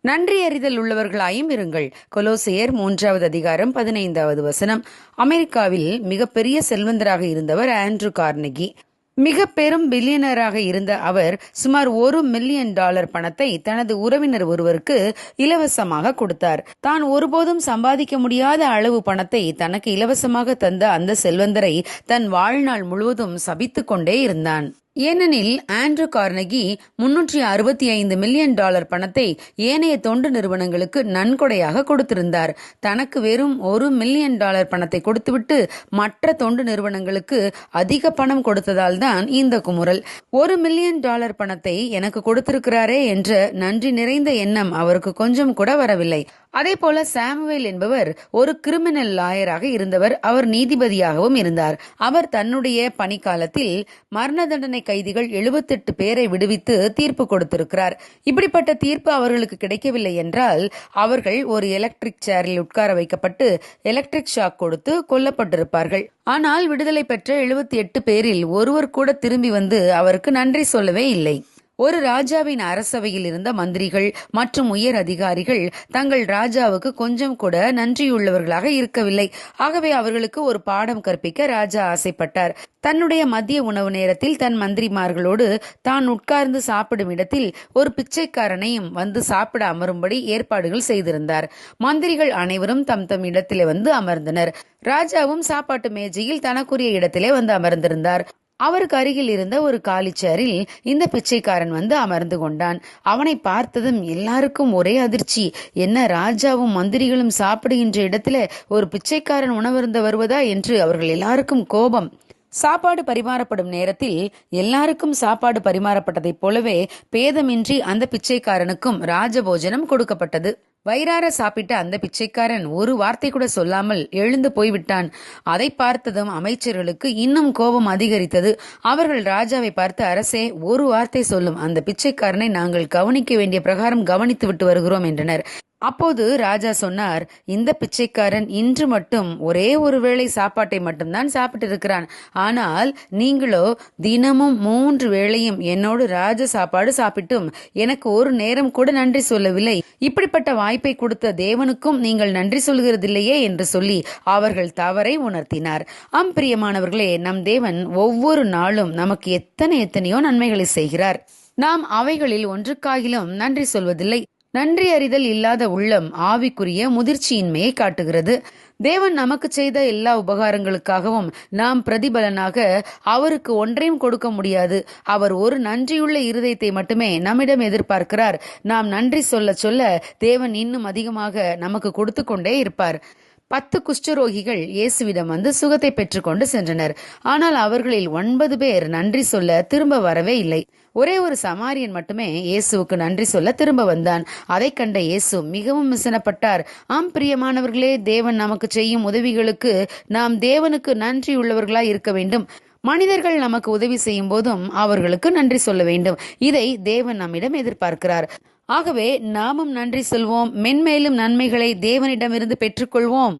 நன்றி அறிதல் உள்ளவர்களாயும் இருங்கள். கொலோசியர் மூன்றாவது அதிகாரம் பதினைந்தாவது வசனம். அமெரிக்காவில் மிகப்பெரிய செல்வந்தராக இருந்தவர் ஆண்ட்ரூ கார்னகி. மிக பெரும் பில்லியனராக இருந்த அவர் சுமார் ஒரு மில்லியன் டாலர் பணத்தை தனது உறவினர் ஒருவருக்கு இலவசமாக கொடுத்தார். தான் ஒருபோதும் சம்பாதிக்க முடியாத அளவு பணத்தை தனக்கு இலவசமாக தந்த அந்த செல்வந்தரை தன் வாழ்நாள் முழுவதும் சபித்துக் கொண்டே இருந்தான். ஏனெனில் ஆண்ட்ரூ கார்னகி முன்னூற்றி அறுபத்தி ஐந்து மில்லியன் டாலர் பணத்தை ஏனைய தொண்டு நிறுவனங்களுக்கு நன்கொடையாக கொடுத்திருந்தார். தனக்கு வெறும் ஒரு மில்லியன் டாலர் பணத்தை கொடுத்துவிட்டு மற்ற தொண்டு நிறுவனங்களுக்கு அதிக பணம் கொடுத்ததால் தான் இந்த குமுறல். ஒரு மில்லியன் டாலர் பணத்தை எனக்கு கொடுத்திருக்கிறாரே என்ற நன்றி நிறைந்த எண்ணம் அவருக்கு கொஞ்சம் கூட வரவில்லை. அதே போல சாமுவேல் என்பவர் ஒரு கிரிமினல் லாயராக இருந்தவர். அவர் நீதிபதியாகவும் இருந்தார். அவர் தன்னுடைய பணிக்காலத்தில் மரண தண்டனை கைதிகள் எழுபத்தெட்டு பேரை விடுவித்து தீர்ப்பு கொடுத்திருக்கிறார். இப்படிப்பட்ட தீர்ப்பு அவர்களுக்கு கிடைக்கவில்லை என்றால் அவர்கள் ஒரு எலக்ட்ரிக் சேரில் உட்கார வைக்கப்பட்டு எலக்ட்ரிக் ஷாக் கொடுத்து கொல்லப்பட்டிருப்பார்கள். ஆனால் விடுதலை பெற்ற எழுபத்தி எட்டு பேரில் ஒருவர் கூட திரும்பி வந்து அவருக்கு நன்றி சொல்லவே இல்லை. ஒரு ராஜாவின் அரசவையில் இருந்த மந்திரிகள் மற்றும் உயர் அதிகாரிகள் தங்கள் ராஜாவுக்கு கொஞ்சம் கூட நன்றியுள்ளவர்களாக இருக்கவில்லை. ஆகவே அவர்களுக்கு ஒரு பாடம் கற்பிக்க ராஜா ஆசைப்பட்டார். தன்னுடைய மதிய உணவு நேரத்தில் தன் மந்திரிமார்களோடு தான் உட்கார்ந்து சாப்பிடும் இடத்தில் ஒரு பிச்சைக்காரனையும் வந்து சாப்பிட அமரும்படி ஏற்பாடுகள் செய்திருந்தார். மந்திரிகள் அனைவரும் தம் தம் இடத்திலே வந்து அமர்ந்தனர். ராஜாவும் சாப்பாட்டு மேஜையில் தனக்குரிய இடத்திலே வந்து அமர்ந்திருந்தார். அவருக்கு அருகில் இருந்த ஒரு காலிச்சேரில் இந்த பிச்சைக்காரன் வந்து அமர்ந்து கொண்டான். அவனை பார்த்ததும் எல்லாருக்கும் ஒரே அதிர்ச்சி. என்ன ராஜாவும் மந்திரிகளும் சாப்பிடுகின்ற இடத்துல ஒரு பிச்சைக்காரன் உணவருந்த வருவதா என்று அவர்கள் எல்லாருக்கும் கோபம். சாப்பாடு பரிமாறப்படும் நேரத்தில் எல்லாருக்கும் சாப்பாடு பரிமாறப்பட்டதைப் போலவே பேதமின்றி அந்த பிச்சைக்காரனுக்கும் ராஜபோஜனம் கொடுக்கப்பட்டது. வயிறார சாப்பிட்ட அந்த பிச்சைக்காரன் ஒரு வார்த்தை கூட சொல்லாமல் எழுந்து போய்விட்டான். அதை பார்த்ததும் அமைச்சர்களுக்கு இன்னும் கோபம் அதிகரித்தது. அவர்கள் ராஜாவை பார்த்து அரசே ஒரு வார்த்தை சொல்லும். அந்த பிச்சைக்காரனை நாங்கள் கவனிக்க வேண்டிய பிரகாரம் கவனித்து விட்டு வருகிறோம் என்றனர். அப்போது ராஜா சொன்னார் இந்த பிச்சைக்காரன் இன்று மட்டும் ஒரே ஒரு வேளை சாப்பாட்டை மட்டும்தான் சாப்பிட்டு இருக்கிறான். ஆனால் நீங்களோ தினமும் மூன்று வேளையும் என்னோடு ராஜ சாப்பாடு சாப்பிட்டும். எனக்கு ஒரு நேரம் கூட நன்றி சொல்லவில்லை. இப்படிப்பட்ட வாய்ப்பை கொடுத்த தேவனுக்கும் நீங்கள் நன்றி சொல்கிறதில்லையே? என்று சொல்லி அவர்கள் தவறை உணர்த்தினார். ஆம் பிரியமானவர்களே நம் தேவன் ஒவ்வொரு நாளும் நமக்கு எத்தனை எத்தனையோ நன்மைகளை செய்கிறார். நாம் அவைகளில் ஒன்றுக்காகிலும் நன்றி சொல்வதில்லை. நன்றி அறிதல் இல்லாத உள்ளம் ஆவிக்குரிய முதிர்ச்சியின்மையை காட்டுகிறது. தேவன் நமக்கு செய்த எல்லா உபகாரங்களுக்காகவும் நாம் பிரதிபலனாக அவருக்கு ஒன்றையும் கொடுக்க முடியாது. அவர் ஒரு நன்றியுள்ள இருதயத்தை மட்டுமே நம்மிடம் எதிர்பார்க்கிறார். நாம் நன்றி சொல்ல சொல்ல தேவன் இன்னும் அதிகமாக நமக்கு கொடுத்து கொண்டே இருப்பார். பத்து குஷ்டரோகிகள் இயேசுவிடம் வந்து சுகத்தை பெற்றுக்கொண்டு சென்றனர். ஆனால் அவர்களில் ஒன்பது பேர் நன்றி சொல்ல திரும்ப வரவே இல்லை. ஒரே ஒரு சமாரியன் மட்டுமே இயேசுவுக்கு நன்றி சொல்ல திரும்ப வந்தான். அதை கண்ட இயேசு மிகவும் விசனப்பட்டார். ஆம் பிரியமானவர்களே தேவன் நமக்கு செய்யும் உதவிகளுக்கு நாம் தேவனுக்கு நன்றி உள்ளவர்களாய் இருக்க வேண்டும். மனிதர்கள் நமக்கு உதவி செய்யும் போதும் அவர்களுக்கு நன்றி சொல்ல வேண்டும். இதை தேவன் நம்மிடம் எதிர்பார்க்கிறார். ஆகவே நாமும் நன்றி சொல்வோம். மென்மேலும் நன்மைகளை தேவனிடமிருந்து பெற்றுக்கொள்வோம்.